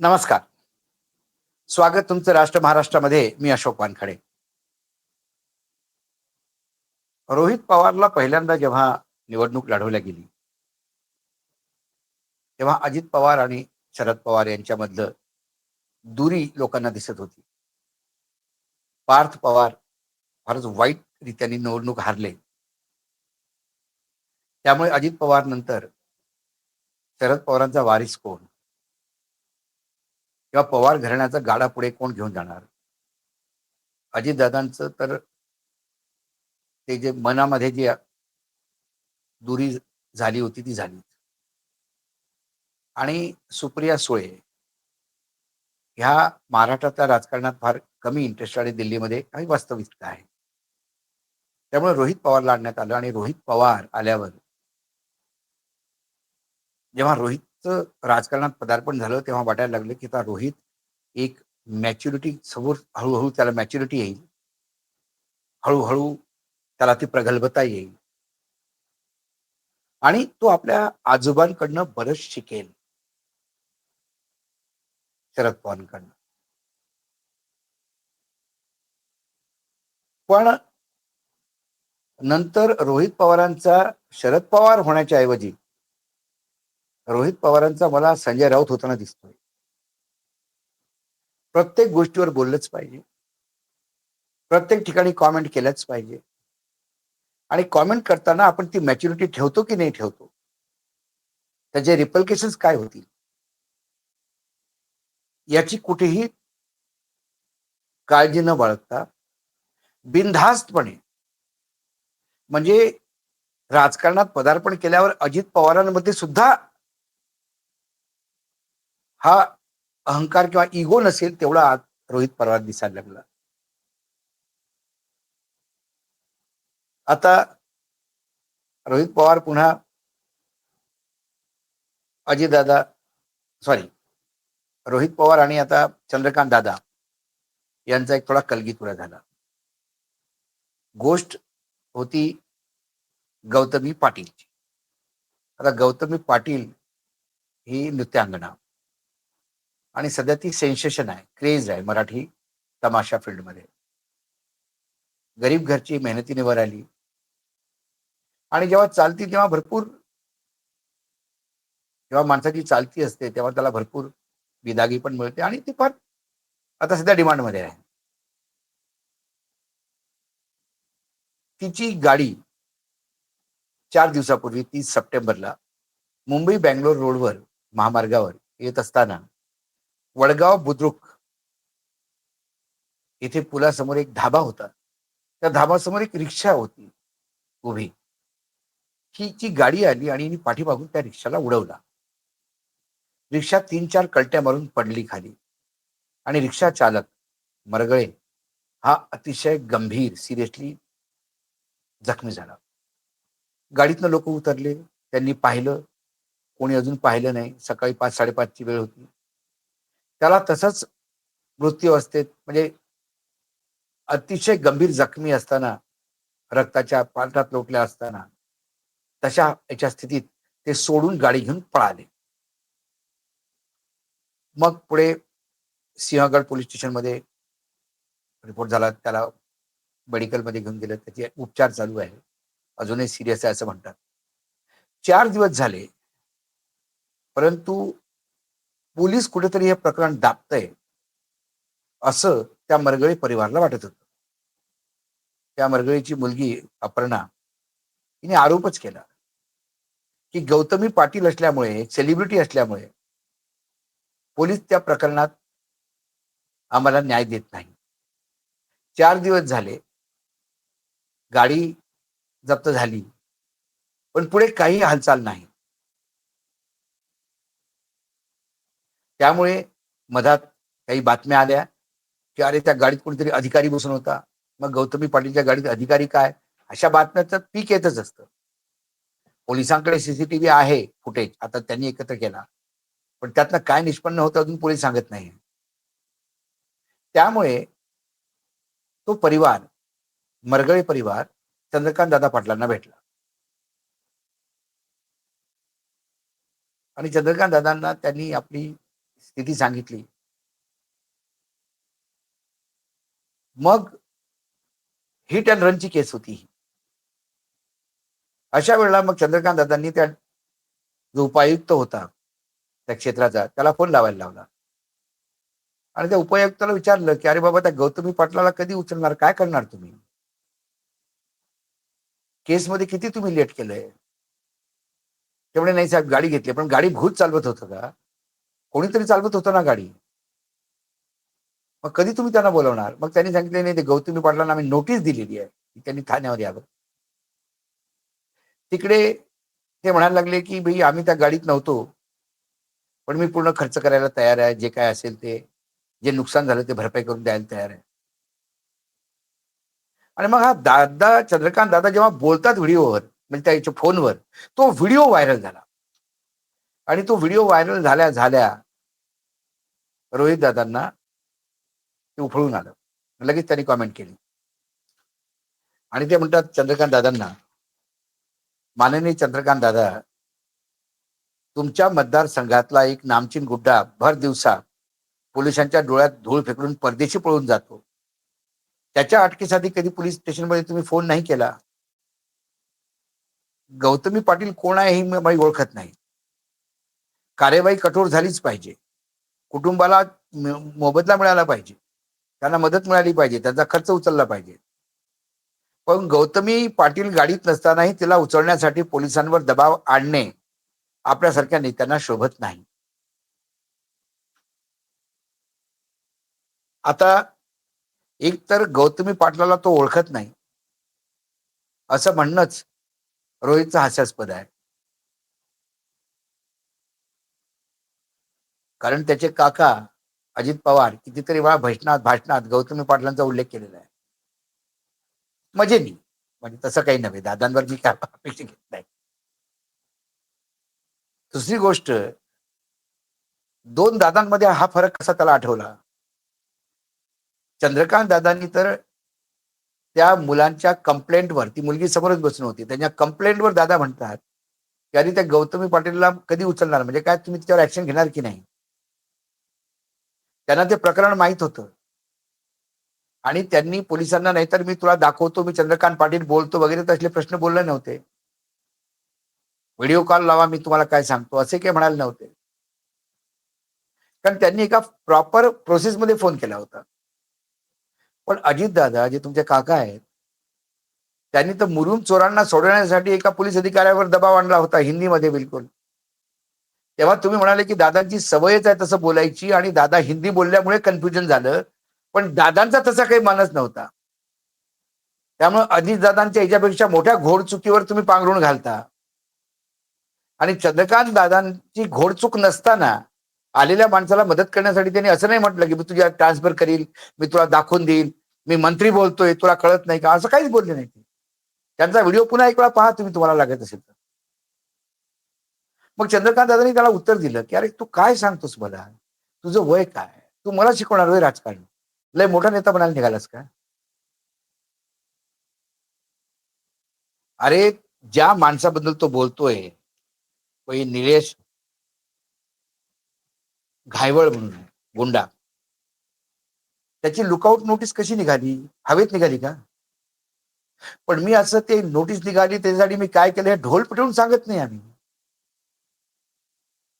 नमस्कार. स्वागत तुमचं राष्ट्र महाराष्ट्रामध्ये मी अशोक वानखडे. रोहित पवारला पहिल्यांदा जेव्हा निवडणूक लढवल्या गेली तेव्हा अजित पवार आणि शरद पवार यांच्यामधलं दुरी लोकांना दिसत होती. पार्थ पवार फारच वाईट रीत्याने निवडणूक हारले. त्यामुळे अजित पवार नंतर शरद पवारांचा वारीस कोण? किंवा पवार घराण्याचा गाडा पुढे कोण घेऊन जाणार? अजितदादांचं तर ते जे मनामध्ये जी दुरी झाली होती ती झाली. आणि सुप्रिया सुळे ह्या महाराष्ट्रातल्या राजकारणात फार कमी इंटरेस्ट आणि दिल्लीमध्ये काही वास्तविकता आहे. त्यामुळे रोहित पवारला आणण्यात आलं आणि रोहित पवार आल्यावर जेव्हा रोहित राजकारणात पदार्पण झालं तेव्हा वाटायला लागलं की आता रोहित एक मॅच्युरिटी समोर हळूहळू त्याला मॅच्युरिटी येईल. हळूहळू त्याला ती प्रगल्भता येईल. आणि तो आपल्या आजोबांकडनं बरंच शिकेल. शरद पवारांकडनं. पण नंतर रोहित पवारांचा शरद पवार होण्याच्या ऐवजी रोहित पवारांचा मला संजय राऊत होताना दिसतोय. प्रत्येक गोष्टीवर बोललंच पाहिजे. प्रत्येक ठिकाणी कॉमेंट केलंच पाहिजे. आणि कॉमेंट करताना आपण ती मॅच्युरिटी ठेवतो की नाही ठेवतो? त्याचे रिपल्केशन्स काय होतील? याची कुठेही काळजी न बाळगता बिनधास्तपणे म्हणजे राजकारणात पदार्पण केल्यावर अजित पवारांमध्ये सुद्धा हा अहंकार किंवा इगो नसेल तेवढा आज रोहित पवार दिसायला लागला. आता रोहित पवार पुन्हा अजितदादा सॉरी रोहित पवार आणि आता चंद्रकांत दादा यांचा एक थोडा कलगीतुरा झाला. गोष्ट होती गौतमी पाटीलची. आता गौतमी पाटील ही नृत्यांगना. आणि सध्या ती सेन्सेशन आहे. क्रेज आहे मराठी तमाशा फील्डमध्ये. गरीब घरची मेहनतीने वर आली. आणि जेव्हा चालती तेव्हा भरपूर जेव्हा माणसाची चालती असते तेव्हा त्याला भरपूर बिदागी पण मिळते आणि ती फार आता सध्या डिमांडमध्ये आहे. तिची गाडी चार दिवसापूर्वी तीस सप्टेंबरला मुंबई बँगलोर रोडवर महामार्गावर येत असताना वडगाव बुद्रुक. इथे पुलासमोर एक धाबा होता. त्या धाबासमोर एक रिक्षा होती उभी. ही जी गाडी आली आणि पाठीमागून त्या रिक्षाला उडवला. रिक्षा तीन चार कलट्या मारून पडली खाली. आणि रिक्षा चालक मरगळे हा अतिशय गंभीर सिरियसली जखमी झाला. गाडीतनं लोक उतरले. त्यांनी पाहिलं. कोणी अजून पाहिलं नाही. सकाळी पाच साडेपाचची वेळ होती. त्याला तसंच मृत्यू असते. म्हणजे अतिशय गंभीर जखमी असताना रक्ताच्या पालटात लोटल्या असताना तशा याच्या स्थितीत ते सोडून गाडी घेऊन पळाले. मग पुढे सिंहगड पोलीस स्टेशनमध्ये रिपोर्ट झाला. त्याला मेडिकलमध्ये घेऊन गेलं. त्याचे उपचार चालू आहे. अजूनही सिरियस आहे असं म्हणतात. चार दिवस झाले. परंतु पोलीस कुठेतरी हे प्रकरण दाबतंय असं त्या मरगळी परिवाराला वाटत होतं. त्या मरगळीची मुलगी अपर्णा तिने आरोपच केला. की गौतमी पाटील असल्यामुळे सेलिब्रिटी असल्यामुळे पोलीस त्या प्रकरणात आम्हाला न्याय देत नाही. चार दिवस झाले गाडी जप्त झाली पण पुढे काही हालचाल नाही. त्यामुळे मधात काही बातम्या आल्या की अरे त्या गाडीत कोणीतरी अधिकारी बसून होता. मग गौतमी पाटीलच्या गाडीत अधिकारी काय? अशा बातम्याचं पीक येतच असतं. पोलिसांकडे सीसीटीव्ही आहे फुटेज आता त्यांनी एकत्र केला. पण त्यातनं काय निष्पन्न होतं अजून पोलीस सांगत नाही त्यामुळे तो परिवार मरगळे परिवार चंद्रकांत दादा पाटलांना भेटला. आणि चंद्रकांत दादांना त्यांनी आपली ती सांगितली. मग हिट अँड रनची केस होती ही. अशा वेळेला मग चंद्रकांत दादांनी त्या जो उपायुक्त होता त्या क्षेत्राचा त्याला फोन लावायला लावला. आणि त्या उपायुक्ताला विचारलं की अरे बाबा त्या गौतमी पाटलाला कधी उचलणार? काय करणार तुम्ही? केसमध्ये किती तुम्ही लेट केलंय? तेवढे नाही साहेब गाडी घेतली. पण गाडी भूत चालवत होतं का? कोणीतरी चालवत होतं ना गाडी. मग कधी तुम्ही त्यांना बोलवणार? मग त्यांनी सांगितले नाही ते गौतमी पाटलांना आम्ही नोटीस दिलेली आहे. की त्यांनी ठाण्यावर यावं. तिकडे ते म्हणायला लागले की भाई आम्ही त्या गाडीत नव्हतो. पण मी पूर्ण खर्च करायला तयार आहे. जे काय असेल ते जे नुकसान झालं ते भरपाई करून द्यायला तयार आहे. आणि मग हा दादा चंद्रकांत दादा जेव्हा बोलतात व्हिडिओवर म्हणजे त्याच्या फोनवर तो व्हिडिओ व्हायरल झाला. आणि तो व्हिडिओ व्हायरल झाल्या झाल्या रोहित दादांना ते उफळून आलं. लगेच त्यांनी कॉमेंट केली. आणि ते म्हणतात चंद्रकांत दादांना माननीय चंद्रकांत दादा तुमच्या मतदारसंघातला एक नामचीन गुड्डा भर दिवसा पोलिसांच्या डोळ्यात धूळ फेकडून परदेशी पळून जातो. त्याच्या अटकेसाठी कधी पोलीस स्टेशनमध्ये तुम्ही फोन नाही केला? गौतमी पाटील कोण आहे हे मी ओळखत नाही. कार्यवाही कठोर झालीच पाहिजे. कुटुंबाला मोबदला मिळाला पाहिजे. त्यांना मदत मिळाली पाहिजे. त्यांचा खर्च उचलला पाहिजे. पण गौतमी पाटील गाडीत नसतानाही तिला उचलण्यासाठी पोलिसांवर दबाव आणणे आपल्यासारख्या नेत्यांना शोभत नाही. आता एक तर गौतमी पाटलाला तो ओळखत नाही. असं म्हणणंच रोहितचं हास्यास्पद आहे. कारण त्याचे काका अजित पवार कितीतरी वेळा भाषणात भाषणात गौतमी पाटलांचा उल्लेख केलेला आहे. म्हणजे मजेनी म्हणजे तसं काही नव्हे. दादांवर मी काय अपेक्षा घेत नाही. दुसरी गोष्ट दोन दादांमध्ये हा फरक कसा त्याला आठवला? चंद्रकांत दादांनी तर त्या मुलांच्या कंप्लेंटवर ती मुलगी समोरच बसून होती. त्यांच्या कंप्लेंटवर दादा म्हणतात की अरे त्या गौतमी पाटीलला कधी उचलणार? म्हणजे काय तुम्ही त्याच्यावर ऍक्शन घेणार की नाही? त्यांना ते प्रकरण माहीत होतं. आणि त्यांनी पोलिसांना नाहीतर मी तुला दाखवतो मी चंद्रकांत पाटील बोलतो वगैरे तसले प्रश्न बोलले नव्हते. व्हिडिओ कॉल लावा मी तुम्हाला काय सांगतो असे काही म्हणाले नव्हते. कारण त्यांनी एका प्रॉपर प्रोसेसमध्ये फोन केला होता. पण अजित दादा जे तुमचे काका आहेत त्यांनी तर मुरुम चोरांना सोडवण्यासाठी एका पोलीस अधिकाऱ्यावर दबाव आणला होता हिंदीमध्ये बिलकुल. तेव्हा तुम्ही म्हणाले की दादांची सवयच आहे तसं बोलायची आणि दादा हिंदी बोलल्यामुळे कन्फ्युजन झालं. पण दादांचा तसा काही मानस नव्हता. त्यामुळे अजित दादांच्या याच्यापेक्षा मोठ्या घोडचुकीवर तुम्ही पांघरून घालता. आणि चंद्रकांत दादांची घोडचूक नसताना आलेल्या माणसाला मदत करण्यासाठी त्यांनी असं नाही म्हटलं की मी तुझ्या ट्रान्सफर करील मी तुला दाखवून देईल मी मंत्री बोलतोय तुला कळत नाही का? असं काहीच बोलले नाही त्यांचा व्हिडिओ पुन्हा एक वेळा पहा तुम्ही तुम्हाला लागत असेल तर. मग चंद्रकांत दादांनी त्याला उत्तर दिलं की अरे तू काय सांगतोस मला? तुझं वय काय? तू मला शिकवणार वय राजकारण. लय मोठा नेता बनायला निघालास का? अरे ज्या माणसाबद्दल तो बोलतोय तो निलेश घायवळ म्हणून गुंडा. त्याची लुकआउट नोटीस कशी निघाली? हवेत निघाली का? पण मी असं ते नोटीस निघाली त्याच्यासाठी मी काय केलं हे ढोल पिटवून सांगत नाही आम्ही.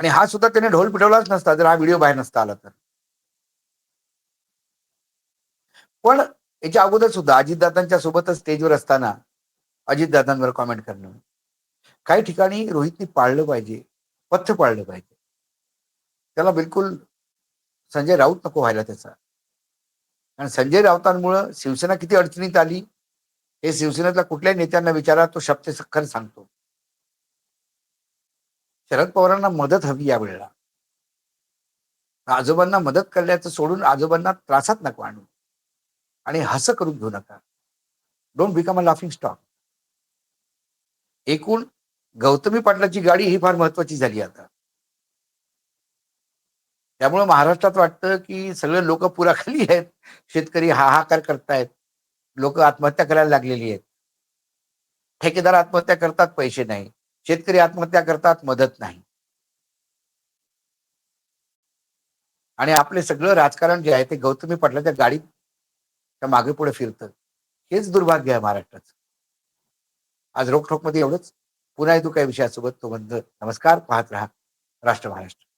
आणि हा सुद्धा त्याने ढोल पिटवलाच नसता जर हा व्हिडिओ बाहेर नसता आला तर. पण याच्या अगोदर सुद्धा अजितदादांच्या सोबतच स्टेजवर असताना अजितदादांवर कॉमेंट करणं. काही ठिकाणी रोहितने पाळलं पाहिजे पथ्य पाळलं पाहिजे. त्याला बिलकुल संजय राऊत नको व्हायला त्याचा. कारण संजय राऊतांमुळं शिवसेना किती अडचणीत आली हे शिवसेनेतल्या कुठल्याही नेत्यांना विचारा तो शब्द सखर सांगतो. शरद पवारांना मदत हवी या वेळेला. आजोबांना मदत करण्याचं सोडून आजोबांना त्रासात नको आणू. आणि हसं करून घेऊ नका. Don't become a laughing stock एकूण गौतमी पाटलाची गाडी ही फार महत्वाची झाली आता. त्यामुळे महाराष्ट्रात वाटतं की सगळे लोक पुराखाली आहेत. शेतकरी हाहाकार करतायत. लोक आत्महत्या करायला लागलेली आहेत. ठेकेदार आत्महत्या करतात पैसे नाही. शेतकरी आत्महत्या करतात मदत नाही. आणि आपले सगळं राजकारण जे आहे ते गौतमी पाटलाच्या गाडीत त्या मागे पुढे फिरतं. हेच दुर्भाग्य आहे महाराष्ट्राचं. आज रोखोकमध्ये एवढंच. पुन्हा येतो काही विषयासोबत तो बंद. नमस्कार. पाहत राहा. राष्ट्र महाराष्ट्र.